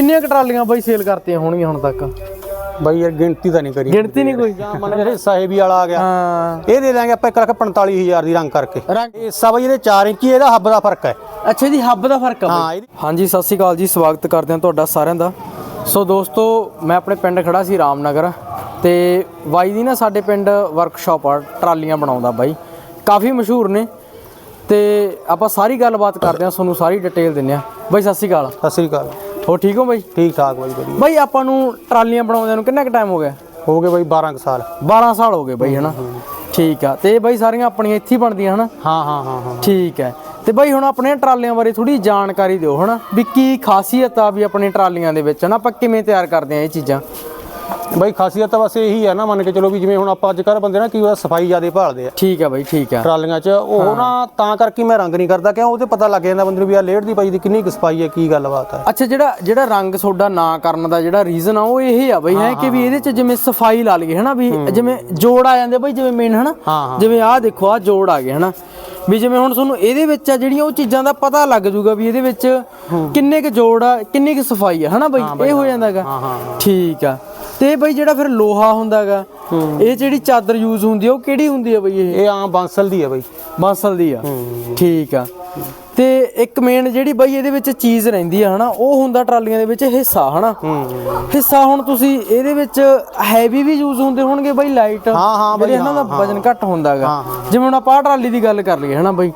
ਕਿੰਨੀਆਂ ਕੁ ਟਰਾਲੀਆਂ ਬਾਈ ਸੇਲ ਕਰਤੀਆਂ ਹੋਣਗੀਆਂ ਹੁਣ ਤੱਕ? ਬਾਈ ਯਾਰ ਗਿਣਤੀ ਤਾਂ ਨਹੀਂ ਕਰੀ। ਗਿਣਤੀ ਨਹੀਂ ਕੋਈ? ਜਾਂ ਮੰਨ ਕੇ ਸਾਹਿਬੀ ਵਾਲਾ ਆ ਗਿਆ। ਹਾਂ। ਇਹ ਦੇ ਦਾਂਗੇ ਆਪਾਂ 1 ਲੱਖ 45000 ਦੀ ਰੰਗ ਕਰਕੇ। ਰੰਗ ਇਹ ਸਭ ਇਹਦੇ 4 ਇੰਚੀ ਇਹਦਾ ਹੱਬ ਦਾ ਫ਼ਰਕ ਹੈ। ਅੱਛਾ ਜੀ ਹੱਬ ਦਾ ਫ਼ਰਕ ਆ ਹਾਂ ਹਾਂਜੀ ਸਤਿ ਸ਼੍ਰੀ ਅਕਾਲ ਜੀ ਸਵਾਗਤ ਕਰਦੇ ਹਾਂ ਤੁਹਾਡਾ ਸਾਰਿਆਂ ਦਾ। ਸੋ ਦੋਸਤੋ ਮੈਂ ਆਪਣੇ ਪਿੰਡ ਖੜਾ ਸੀ ਰਾਮਨਗਰ ਤੇ ਬਾਈ ਦੀ ਨਾ ਸਾਡੇ ਪਿੰਡ ਵਰਕਸ਼ਾਪ ਆ ਟਰਾਲੀਆਂ ਬਣਾਉਂਦਾ ਬਾਈ। ਕਾਫੀ ਮਸ਼ਹੂਰ ਨੇ ਤੇ ਆਪਾਂ ਸਾਰੀ ਗੱਲਬਾਤ ਕਰਦੇ ਹਾਂ ਤੁਹਾਨੂੰ ਸਾਰੀ ਡਿਟੇਲ ਦਿੰਨੇ ਆ ਬਾਈ ਸਤਿ ਸ਼੍ਰੀ ਅਕਾਲ। ਸਤਿ ਸ੍ਰੀ ਅਕਾਲ। ਹੋ ਠੀਕ ਹੋ ਬਾਈ? ਠੀਕ ਠਾਕ ਬਾਈ ਵਧੀਆ। ਬਾਈ ਆਪਾਂ ਨੂੰ ਟਰਾਲੀਆਂ ਬਣਾਉਂਦਿਆਂ ਨੂੰ ਕਿੰਨਾ ਕੁ ਟਾਈਮ ਹੋ ਗਿਆ? ਹੋ ਗਏ ਬਾਈ 12 ਕੁ ਸਾਲ। 12 ਸਾਲ ਹੋ ਗਏ ਬਾਈ ਹਨਾ? ਠੀਕ ਆ। ਤੇ ਬਾਈ ਸਾਰੀਆਂ ਆਪਣੀਆਂ ਇੱਥੇ ਹੀ ਬਣਦੀਆਂ ਹਨਾ? ਹਾਂ ਹਾਂ ਹਾਂ ਹਾਂ। ਠੀਕ ਹੈ। ਤੇ ਬਾਈ ਹੁਣ ਆਪਣੇ ਟਰਾਲੀਆਂ ਬਾਰੇ ਥੋੜੀ ਜਾਣਕਾਰੀ ਦਿਓ ਹਨਾ? ਵੀ ਕੀ ਖਾਸੀਅਤ ਆ ਵੀ ਆਪਣੇ ਟਰਾਲੀਆਂ ਦੇ ਵਿੱਚ ਹਨਾ? ਆਪਾਂ ਕਿਵੇਂ ਤਿਆਰ ਕਰਦੇ ਆ ਇਹ ਚੀਜ਼ਾਂ? ਬਾਈ ਖਾਸੀਅਤ ਤਾਂ ਬਸ ਇਹੀ ਹੈ ਨਾ ਮੰਨ ਕੇ ਚਲੋ ਵੀ ਜਿਵੇਂ ਹੁਣ ਆਪਾਂ ਅੱਜ ਕੱਲ੍ਹ ਬੰਦੇ ਨਾ ਕੀ ਸਫ਼ਾਈ ਜ਼ਿਆਦੇ ਭਾਲਦੇ ਆ। ਠੀਕ ਆ ਬਾਈ ਠੀਕ ਆ। ਟਰਾਲੀਆਂ 'ਚ ਉਹ ਨਾ ਤਾਂ ਕਰਕੇ ਮੈਂ ਰੰਗ ਨਹੀਂ ਕਰਦਾ ਕਿਉਂ? ਉਹਦੇ ਪਤਾ ਲੱਗ ਜਾਂਦਾ ਬੰਦੇ ਨੂੰ ਵੀ ਆ ਲੇਟ ਦੀ ਪਾਈ ਦੀ ਕਿੰਨੀ ਕੁ ਸਫ਼ਾਈ ਹੈ ਕੀ ਗੱਲਬਾਤ ਹੈ ਅੱਛਾ ਜਿਹੜਾ ਜਿਹੜਾ ਰੰਗ ਤੁਹਾਡਾ ਨਾ ਕਰਨ ਦਾ ਜਿਹੜਾ ਰੀਜ਼ਨ ਆ ਉਹ ਇਹ ਆ ਬਈ ਹੈ ਕਿ ਵੀ ਇਹਦੇ ਚ ਜਿਵੇਂ ਸਫ਼ਾਈ ਲਾ ਲਈਏ ਹਨਾ ਵੀ ਜਿਵੇਂ ਜੋੜ ਆ ਜਾਂਦੇ ਬਈ ਜਿਵੇਂ ਮੇਨ ਹਨਾ। ਹਾਂ, ਹਾਂ। ਜਿਵੇਂ ਆਹ ਦੇਖੋ ਆਹ ਜੋੜ ਆ ਗਏ ਹਨਾ। ਵੀ ਜਿਵੇਂ ਹੁਣ ਤੁਹਾਨੂੰ ਇਹਦੇ ਵਿੱਚ ਆ ਜਿਹੜੀਆਂ ਉਹ ਚੀਜ਼ਾਂ ਦਾ ਪਤਾ ਲੱਗ ਜੂਗਾ ਵੀ ਇਹਦੇ ਵਿੱਚ ਕਿੰਨੇ ਕੁ ਜੋੜ ਆ ਕਿੰਨੀ ਕੁ ਸਫ਼ਾਈ ਆ ਹਨਾ ਬਈ? ਇਹ ਹੋ ਜਾਂਦਾਗਾ। ਹਾਂ ਹਾਂ। ਠੀਕ ਆ। ਤੇ ਬਈ ਜਿਹੜਾ ਫਿਰ ਲੋਹਾ ਹੁੰਦਾਗਾ ਇਹ ਜਿਹੜੀ ਚਾਦਰ ਯੂਜ਼ ਹੁੰਦੀ ਆ ਉਹ ਕਿਹੜੀ ਹੁੰਦੀ ਆ ਬਈ ਇਹ? ਇਹ ਆਮ ਬਾਂਸਲ ਦੀ ਹੈ ਬਾਈ। ਬਾਂਸਲ ਦੀ ਆ। ਠੀਕ ਆ। ਤੇ ਇੱਕ ਮੇਨ ਜਿਹੜੀ ਬਈ ਇਹਦੇ ਵਿੱਚ ਚੀਜ਼ ਰਹਿੰਦੀ ਆ ਹਨਾ ਉਹ ਹੁੰਦਾ ਟਰਾਲੀਆਂ ਦੇ ਵਿੱਚ ਹਿੱਸਾ ਹਨਾ। ਹਿੱਸਾ ਹੁਣ ਤੁਸੀਂ ਇਹਦੇ ਵਿੱਚ ਹੈਵੀ ਵੀ ਯੂਜ਼ ਹੁੰਦੇ ਹੋਣਗੇ ਬਈ ਲਾਈਟ ਹਾਂ, ਹਾਂ ਬਈ, ਜਿਹੜੇ ਇਹਨਾਂ ਦਾ ਵਜਨ ਘੱਟ ਹੁੰਦਾਗਾ। ਜਿਵੇਂ ਹੁਣ ਆਪਾਂ ਟਰਾਲੀ ਦੀ ਗੱਲ ਕਰ ਲਈਏ ਹਨਾ ਬਈ।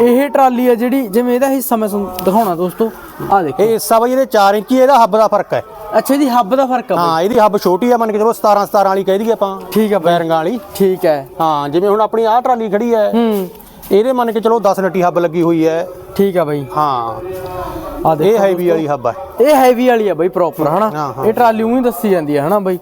ਇਹ ਟਰਾਲੀ ਆ ਜਿਹੜੀ ਜਿਵੇਂ ਇਹਦਾ ਹਿੱਸਾ ਮੈਂ ਤੁਹਾਨੂੰ ਦਿਖਾਉਣਾ ਦੋਸਤੋ ਆ ਦੇਖੋ। ਇਹ ਹਿੱਸਾ ਬਾਈ ਇਹਦੇ 4 ਇੰਚੀ ਇਹਦਾ ਹੱਬ ਦਾ ਫ਼ਰਕ ਹੈ। ਅੱਛਾ ਜੀ ਹੱਬ ਦਾ ਫ਼ਰਕ ਆ ਬਈ। ਹਾਂ ਇਹਦੀ ਹੱਬ ਛੋਟੀ ਆ ਮੰਨ ਕੇ ਚਲੋ 17 17 ਵਾਲੀ ਕਹਿ ਦਈਏ ਆਪਾਂ ਠੀਕ ਆ ਬਈ। ਬੈਰਿੰਗਾਂ ਵਾਲੀ। ਠੀਕ ਹੈ। ਹਾਂ ਜਿਵੇਂ ਹੁਣ ਆਪਣੀ ਆਹ ਟਰਾਲੀ ਖੜੀ ਹੈ ਹੂੰ। ਇਹਦੇ ਮੰਨ ਕੇ ਚਲੋ 10 ਨੱਟੀ ਹੱਬ ਲੱਗੀ ਹੋਈ ਹੈ। ਠੀਕ ਆ ਬਈ। ਹਾਂ। ਆ ਦੇਖ ਇਹ ਹੈਵੀ ਵਾਲੀ ਹੱਬ ਹੈ ਇਹ ਹੈਵੀ ਵਾਲੀ ਆ ਬਈ ਪ੍ਰੋਪਰ ਹਨਾ। ਇਹ ਟਰਾਲੀ ਉਹੀ ਦੱਸੀ ਜਾਂਦੀ ਹੈ ਹਨਾ ਬਈ?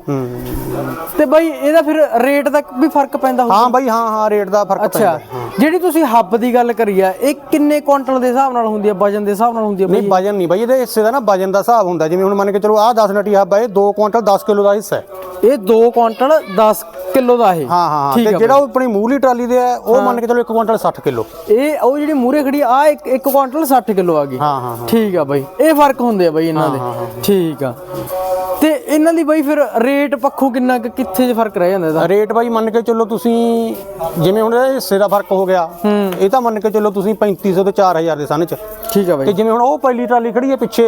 ਤੇ ਬਈ ਇਹਦਾ ਫਿਰ ਰੇਟ ਦਾ ਵੀ ਫ਼ਰਕ ਪੈਂਦਾ ਹੋਊ ਹਾਂ ਬਾਈ ਹਾਂ ਹਾਂ ਰੇਟ ਦਾ ਫ਼ਰਕ ਅੱਛਾ ਜਿਹੜੀ ਤੁਸੀਂ ਹੱਬ ਦੀ ਗੱਲ ਕਰੀ ਆ ਇਹ ਕਿੰਨੇ ਕੁਇੰਟਲ ਦੇ ਹਿਸਾਬ ਨਾਲ ਹੁੰਦੀ ਆ? ਵਜਨ ਦੇ ਹਿਸਾਬ ਨਾਲ ਹੁੰਦੀ ਆ ਨਹੀਂ ਬਈ ਵਜਨ ਨਹੀਂ ਬਾਈ ਇਹਦੇ ਹਿੱਸੇ ਦਾ ਨਾ ਵਜਨ ਦਾ ਹਿਸਾਬ ਹੁੰਦਾ। ਜਿਵੇਂ ਹੁਣ ਮੰਨ ਕੇ ਚਲੋ ਆਹ 10 ਨੱਟੀ ਹੱਬ ਹੈ ਇਹ 2 ਕੁਇੰਟਲ 10 ਕਿਲੋ ਦਾ ਹਿੱਸਾ ਹੈ। ਇਹ 2 ਕੁਇੰਟਲ 10 ਕਿਲੋ ਦਾ ਇਹ? ਹਾਂ ਹਾਂ ਠੀਕ ਤੇ ਆ ਜਿਹੜਾ ਉਹ ਆਪਣੀ ਮੂਲੀ ਟਰਾਲੀ ਦੇ ਹੈ ਉਹ ਮੰਨ ਕੇ ਚਲੋ 1 ਕੁਇੰਟਲ 60 ਕਿਲੋ। ਇਹ ਉਹ ਜਿਹੜੀ ਮੂਰੇ ਖੜੀ ਆ 1 1 ਕੁਇੰਟਲ 60 ਕਿਲੋ ਆ ਗਈ। ਹਾਂ ਹਾਂ ਠੀਕ ਆ ਬਈ। ਇਹ ਫ਼ਰਕ ਹੁੰਦੇ ਆ ਬਈ ਇਹਨਾਂ ਦੇ। ਠੀਕ ਆ। ਤੇ ਇਹਨਾਂ ਦੀ ਬਈ ਫਿਰ ਰੇਟ ਪੱਖੋਂ ਕਿੰਨਾ ਕੁ ਕਿੱਥੇ ਜੇ ਫ਼ਰਕ ਰਹਿ ਜਾਂਦਾ ਇਹਦਾ? ਰੇਟ ਬਾਈ ਮੰਨ ਕੇ ਚੱਲੋ ਤੁਸੀਂ ਜਿਵੇਂ ਹੁਣ ਇਹ ਹਿੱਸੇ ਦਾ ਫ਼ਰਕ ਹੋ ਗਿਆ ਇਹ ਤਾਂ ਮੰਨ ਕੇ ਚੱਲੋ ਤੁਸੀਂ 3500 ਤੇ 4000 ਦੇ ਸਨ ਚ। ਠੀਕ ਆ ਬਈ। ਤੇ ਜਿਵੇਂ ਹੁਣ ਉਹ ਪਹਿਲੀ ਟਰਾਲੀ ਖੜੀ ਹੈ ਪਿੱਛੇ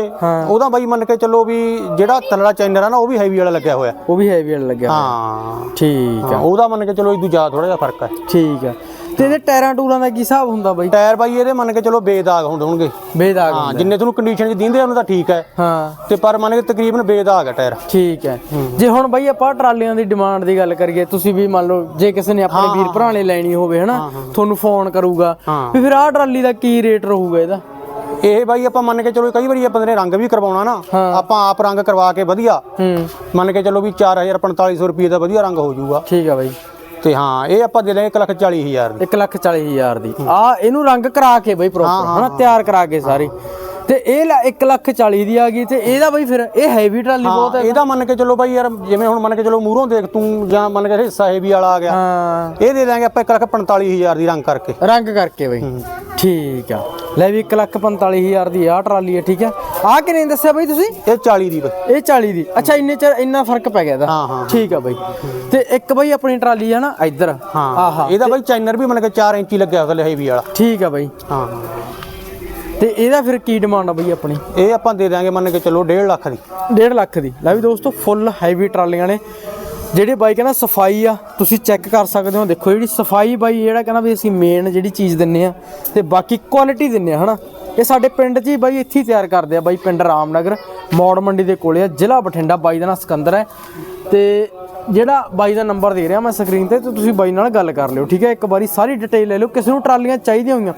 ਉਹਦਾ ਬਾਈ ਮੰਨ ਕੇ ਚੱਲੋ ਵੀ ਜਿਹੜਾ ਤਲੜਾ ਚੈਨਰ ਆ ਨਾ ਉਹ ਵੀ ਹੈਵੀ ਵਾਲਾ ਲੱਗਿਆ ਹੋਇਆ। ਉਹ ਵੀ ਹੈਵੀ ਵਾਲਾ ਲੱਗਿਆ ਹਾਂ। ਠੀਕ ਹਾਂ, ਉਹਦਾ ਮੰਨ ਕੇ ਚੱਲੋ ਇਦੋਂ ਜ਼ਿਆਦਾ ਥੋੜਾ ਜਿਹਾ ਫ਼ਰਕ ਹੈ। ਠੀਕ ਆ। ਤੇ ਇਹਦੇ ਟਾਇਰਾਂ ਟੂਰਾਂ ਦਾ ਕੀ ਹਿਸਾਬ ਹੁੰਦਾ ਬਾਈ? ਟਾਇਰ ਬਾਈ ਇਹਦੇ ਮੰਨ ਕੇ ਚੱਲੋ ਬੇਦਾਗ ਹੁੰਦੇ ਹੋਣਗੇ। ਬੇਦਾਗ ਹਾਂ ਜਿੰਨੇ ਤੁਹਾਨੂੰ ਕੰਡੀਸ਼ਨ 'ਚ ਦਿੰਦੇ ਉਹਨਾਂ ਦਾ ਠੀਕ ਹੈ। ਹਾਂ। ਤੇ ਪਰ ਮੰਨ ਕੇ ਤਕਰੀਬਨ ਬੇਦਾਗ ਹੈ ਟਾਇਰ। ਠੀਕ ਹੈ। ਜੇ ਹੁਣ ਬਾਈ ਆਪਾਂ ਟਰਾਲੀਆਂ ਦੀ ਡਿਮਾਂਡ ਦੀ ਗੱਲ ਕਰੀਏ ਤੁਸੀਂ ਵੀ ਮੰਨ ਲਓ ਜੇ ਕਿਸੇ ਨੇ ਆਪਣੇ ਵੀਰ ਭਰਾ ਨੇ ਲੈਣੀ ਹੋਵੇ ਹਨਾ ਤੁਹਾਨੂੰ ਫੋਨ ਕਰੂਗਾ। ਵੀ ਫਿਰ ਆਹ ਟਰਾਲੀ ਦਾ ਕੀ ਰੇਟ ਰਹੂਗਾ ਇਹਦਾ? ਇਹ ਬਾਈ ਆਪਾਂ ਮੰਨ ਕੇ ਚੱਲੋ ਕਈ ਵਾਰੀ ਆਪਾਂ ਨੇ ਰੰਗ ਵੀ ਕਰਵਾਉਣਾ ਨਾ ਆਪਾਂ ਆਪ ਰੰਗ ਕਰਵਾ ਕੇ ਵਧੀਆ। ਮੰਨ ਕੇ ਚੱਲੋ ਵੀ 4000 4500 ਰੁਪਏ ਦਾ ਵਧੀਆ ਰੰਗ ਹੋ ਜਾਊਗਾ। ਠੀਕ ਆ ਬਾਈ। ਤੇ ਹਾਂ ਇਹ ਆਪਾਂ ਦੇ ਦਾਂਗੇ 140000 ਦੀ। 1 ਲੱਖ 40 ਹਜ਼ਾਰ ਦੀ। ਆ ਇਹਨੂੰ ਰੰਗ ਕਰਾ ਕੇ ਬਈ ਪ੍ਰੋਪਰ ਹਨਾ ਤਿਆਰ ਕਰਾ ਕੇ ਸਾਰੀ। ਤੇ ਇਹ 1 ਲੱਖ 40 ਦੀ ਆ ਗਈ ਤੇ ਇਹਦਾ ਬਈ ਫਿਰ ਇਹ ਹੈਵੀ ਟਰਾਲੀ ਬਹੁਤ ਹੈ ਇਹਦਾ ਮੰਨ ਕੇ ਚੱਲੋ ਬਾਈ ਯਾਰ ਜਿਵੇਂ ਹੁਣ ਮੰਨ ਕੇ ਚੱਲੋ ਮੂਹਰੋਂ ਦੇਖ ਤੂੰ ਜਾਂ ਮੰਨ ਕੇ ਹਿੱਸਾ ਹੈਵੀ ਵਾਲਾ ਆ ਗਿਆ। ਹਾਂ। ਇਹ ਦੇ ਦਾਂਗੇ ਆਪਾਂ 145000 ਦੀ ਰੰਗ ਕਰਕੇ। ਰੰਗ ਕਰਕੇ ਬਈ। ਠੀਕ ਆ। ਲੈ ਵੀ 1 ਲੱਖ 45 ਹਜ਼ਾਰ ਦੀ ਆ ਟਰਾਲੀ ਹੈ ਠੀਕ ਆ। ਆ ਕਿੰਨੇ ਦੱਸਿਆ ਬਈ ਤੁਸੀਂ? ਇਹ 40 ਦੀ ਬਾਈ। ਇਹ 40 ਦੀ। ਅੱਛਾ ਇੰਨੇ ਚ ਇੰਨਾ ਫ਼ਰਕ ਪੈ ਗਿਆ ਇਹਦਾ। ਹਾਂ, ਹਾਂ, ਠੀਕ ਆ ਬਈ। ਤੇ ਇੱਕ ਬਈ ਆਪਣੀ ਟਰਾਲੀ ਆ ਨਾ ਇੱਧਰ। ਹਾਂ। ਆਹਾ। ਇਹਦਾ ਬਾਈ ਚਾਈਨਰ ਵੀ ਮੰਨ ਕੇ 4 ਇੰਚੀ ਲੱਗਿਆ ਥੱਲੇ ਹੈਵੀ ਵਾਲਾ। ਠੀਕ ਆ ਬਈ। ਹਾਂ। ਤੇ ਇਹਦਾ ਫਿਰ ਕੀ ਡਿਮਾਂਡ ਆ ਬਈ ਆਪਣੀ? ਇਹ ਆਪਾਂ ਦੇ ਦਾਂਗੇ ਮੰਨ ਕੇ ਚੱਲੋ 1.5 ਲੱਖ ਦੀ। 1.5 ਲੱਖ ਦੀ। ਲੈ ਵੀ ਦੋਸਤੋ ਫੁੱਲ ਹੈਵੀ ਟਰਾਲੀਆਂ ਨੇ। ਜਿਹੜੇ ਬਾਈ ਕਹਿੰਦਾ ਸਫ਼ਾਈ ਆ ਤੁਸੀਂ ਚੈੱਕ ਕਰ ਸਕਦੇ ਹੋ। ਦੇਖੋ ਜਿਹੜੀ ਸਫ਼ਾਈ ਬਾਈ ਜਿਹੜਾ ਕਹਿੰਦਾ ਵੀ ਅਸੀਂ ਮੇਨ ਜਿਹੜੀ ਚੀਜ਼ ਦਿੰਨੇ ਆ ਤੇ ਬਾਕੀ ਕੁਆਲਿਟੀ ਦਿੰਨੇ ਆ ਹਨਾ? ਇਹ ਸਾਡੇ ਪਿੰਡ 'ਚ ਹੀ ਬਾਈ ਇੱਥੇ ਹੀ ਤਿਆਰ ਕਰਦੇ ਆ ਬਾਈ ਪਿੰਡ ਰਾਮਨਗਰ ਮੌੜ ਮੰਡੀ ਦੇ ਕੋਲੇ ਆ ਜ਼ਿਲ੍ਹਾ ਬਠਿੰਡਾ ਬਾਈ ਦਾ ਨਾਮ ਸਿਕੰਦਰ ਹੈ। ਤੇ ਜਿਹੜਾ ਬਾਈ ਦਾ ਨੰਬਰ ਦੇ ਰਿਹਾ ਮੈਂ ਸਕਰੀਨ ਤੇ ਤੇ ਤੁਸੀਂ ਬਾਈ ਨਾਲ ਗੱਲ ਕਰ ਲਿਓ ਠੀਕ ਹੈ? ਇੱਕ ਵਾਰੀ ਸਾਰੀ ਡਿਟੇਲ ਲੈ ਲਓ ਕਿਸੇ ਨੂੰ ਟਰਾਲੀਆਂ ਚਾਹੀਦੀਆਂ ਹੋਈਆਂ।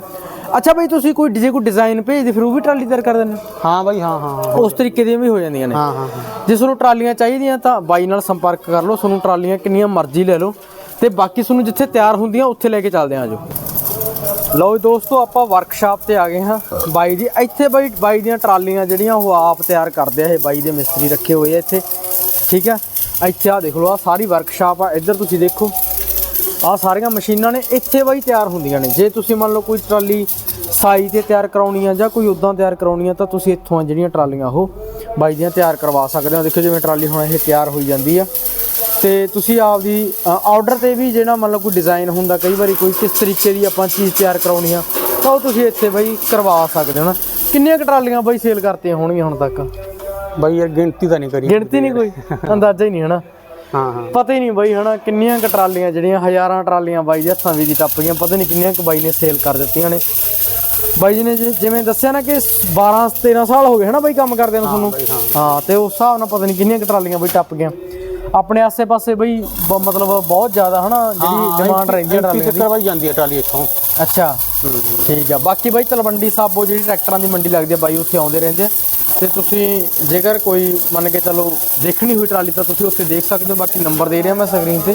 ਅੱਛਾ ਬਾਈ ਤੁਸੀਂ ਕੋਈ ਜੇ ਕੋਈ ਡਿਜ਼ਾਈਨ ਭੇਜਦੇ ਫਿਰ ਉਹ ਵੀ ਟਰਾਲੀ ਤਿਆਰ ਕਰ ਦਿੰਦੇ ਹੋ? ਹਾਂ ਬਾਈ ਹਾਂ ਹਾਂ ਹਾਂ। ਉਸ ਤਰੀਕੇ ਦੀਆਂ ਵੀ ਹੋ ਜਾਂਦੀਆਂ ਨੇ। ਹਾਂ ਹਾਂ ਜੇ ਤੁਹਾਨੂੰ ਟਰਾਲੀਆਂ ਚਾਹੀਦੀਆਂ ਤਾਂ ਬਾਈ ਨਾਲ ਸੰਪਰਕ ਕਰ ਲਓ ਤੁਹਾਨੂੰ ਟਰਾਲੀਆਂ ਕਿੰਨੀਆਂ ਮਰਜ਼ੀ ਲੈ ਲਓ ਤੇ ਬਾਕੀ ਤੁਹਾਨੂੰ ਜਿੱਥੇ ਤਿਆਰ ਹੁੰਦੀਆਂ ਉੱਥੇ ਲੈ ਕੇ ਚੱਲਦੇ ਹਾਂ ਆਜੋ ਲਓ ਜੀ ਦੋਸਤੋ ਆਪਾਂ ਵਰਕਸ਼ਾਪ ਤੇ ਆ ਗਏ ਹਾਂ। ਬਾਈ ਦੀ ਇੱਥੇ ਬਾਈ ਬਾਈ ਦੀਆਂ ਟਰਾਲੀਆਂ ਜਿਹੜੀਆਂ ਉਹ ਆਪ ਤਿਆਰ ਕਰਦੇ ਆ ਇਹ ਬਾਈ ਦੇ ਮਿਸਤਰੀ ਰੱਖੇ ਹੋਏ ਆ ਇੱਥੇ। ਠੀਕ ਆ? ਇੱਥੇ ਆ ਦੇਖ ਲਓ ਆ ਸਾਰੀ ਵਰਕਸ਼ਾਪ ਆ ਇੱਧਰ ਤੁਸੀਂ ਦੇਖੋ। ਆ ਸਾਰੀਆਂ ਮਸ਼ੀਨਾਂ ਨੇ ਇੱਥੇ ਬਾਈ ਤਿਆਰ ਹੁੰਦੀਆਂ ਨੇ। ਜੇ ਤੁਸੀਂ ਮੰਨ ਲਓ ਕੋਈ ਟਰਾਲੀ ਸਾਈ ਤੇ ਤਿਆਰ ਕਰਾਉਣੀ ਆ ਜਾਂ ਕੋਈ ਉਦਾਂ ਤਿਆਰ ਕਰਾਉਣੀ ਆ ਤਾਂ ਤੁਸੀਂ ਇੱਥੋਂ ਆ ਜਿਹੜੀਆਂ ਟਰਾਲੀਆਂ ਉਹ ਬਾਈ ਦੀਆਂ ਤਿਆਰ ਕਰਵਾ ਸਕਦੇ ਹੋ। ਦੇਖੋ ਜਿਵੇਂ ਟਰਾਲੀ ਹੁਣ ਇਹ ਤਿਆਰ ਹੋਈ ਜਾਂਦੀ ਆ। ਤੇ ਤੁਸੀਂ ਆਪਦੀ ਆਰਡਰ ਤੇ ਵੀ ਜਿਹੜਾ ਮੰਨ ਲਓ ਕੋਈ ਡਿਜ਼ਾਈਨ ਹੁੰਦਾ ਕਈ ਵਾਰੀ ਕੋਈ ਕਿਸ ਤਰੀਕੇ ਦੀ ਆਪਾਂ ਚੀਜ਼ ਤਿਆਰ ਕਰਾਉਣੀ ਆ ਤਾਂ ਉਹ ਤੁਸੀਂ ਇੱਥੇ ਬਾਈ ਕਰਵਾ ਸਕਦੇ ਹੋ ਨਾ। ਕਿੰਨੀਆਂ ਟਰਾਲੀਆਂ ਬਾਈ ਸੇਲ ਕਰਤੀਆਂ ਹੋਣਗੀਆਂ ਹੁਣ ਤੱਕ? ਬਾਈ ਯਾਰ ਗਿਣਤੀ ਤਾਂ ਨਹੀਂ ਕਰੀ ਗਿਣਤੀ ਨਹੀਂ ਕੋਈ? ਅੰਦਾਜ਼ਾ ਹੀ ਨਹੀਂ ਹਨਾ ਹਾਂ ਹਾਂ। ਪਤਾ ਹੀ ਨਹੀਂ ਬਾਈ ਹਨਾ ਕਿੰਨੀਆਂ ਕੁ ਟਰਾਲੀਆਂ ਜਿਹੜੀਆਂ ਹਜ਼ਾਰਾਂ ਟਰਾਲੀਆਂ ਬਾਈ ਦੇ ਹੱਥਾਂ ਵਿੱਚ ਦੀ ਟੱਪ ਗਈਆਂ। ਪਤਾ ਨਹੀਂ ਕਿੰਨੀਆਂ ਕੁ ਬਾਈ ਨੇ ਸੇਲ ਕਰ ਦਿੱਤੀਆਂ ਨੇ। ਬਾਈ ਜੀ ਨੇ ਜਿਵੇਂ ਦੱਸਿਆ ਨਾ ਕਿ 12 13 ਸਾਲ ਹੋ ਗਏ ਹਨਾ ਬਾਈ ਕੰਮ ਕਰਦੇ ਨੂੰ ਤੁਹਾਨੂੰ? ਹਾਂ। ਤੇ ਉਸ ਹਿਸਾਬ ਨਾਲ ਪਤਾ ਨਹੀਂ ਕਿੰਨੀਆਂ ਕੁ ਟਰਾਲੀਆਂ ਬਾਈ ਟੱਪ ਗਈਆਂ। ਆਪਣੇ ਆਸੇ-ਪਾਸੇ ਬਈ ਮਤਲਬ ਬਹੁਤ ਜ਼ਿਆਦਾ ਹਨਾ ਜਿਹੜੀ ਡਿਮਾਂਡ ਰਹਿੰਦੀ ਹੈ ਟਰਾਲੀਆਂ ਦੀ। ਚੱਕਰ ਜਾਂਦੀ ਹੈ ਟਰਾਲੀ ਇੱਥੋਂ। ਅੱਛਾ। ਠੀਕ ਆ। ਬਾਕੀ ਬਾਈ ਤਲਵੰਡੀ ਸਾਬੋ ਜਿਹੜੀ ਟਰੈਕਟਰਾਂ ਦੀ ਮੰਡੀ ਲੱਗਦੀ ਆ ਬਾਈ ਉੱਥੇ ਆਉਂਦੇ ਰਹਿੰਦੇ ਤੇ ਤੁਸੀਂ ਜੇਕਰ ਕੋਈ ਮੰਨ ਕੇ ਚਲੋ ਦੇਖਣੀ ਹੋਈ ਟਰਾਲੀ ਤਾਂ ਤੁਸੀਂ ਉੱਥੇ ਦੇਖ ਸਕਦੇ ਹੋ, ਬਾਕੀ ਨੰਬਰ ਦੇ ਰਿਹਾ ਮੈਂ ਸਕਰੀਨ ਤੇ।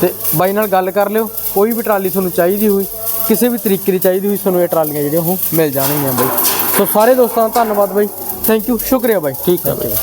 ਤੇ ਬਾਈ ਨਾਲ ਗੱਲ ਕਰ ਲਿਓ, ਕੋਈ ਵੀ ਟਰਾਲੀ ਤੁਹਾਨੂੰ ਚਾਹੀਦੀ ਹੋਈ, ਕਿਸੇ ਵੀ ਤਰੀਕੇ ਦੀ ਚਾਹੀਦੀ ਹੋਈ, ਤੁਹਾਨੂੰ ਇਹ ਟਰਾਲੀਆਂ ਜਿਹੜੀਆਂ ਉਹ ਮਿਲ ਜਾਣਗੀਆਂ ਬਾਈ। ਸੋ ਸਾਰੇ ਦੋਸਤਾਂ ਦਾ ਧੰਨਵਾਦ ਬਾਈ। ਥੈਂਕ ਯੂ ਸ਼ੁਕਰੀਆ ਬਾਈ। ਠੀਕ ਹੈ ਬਾਈ।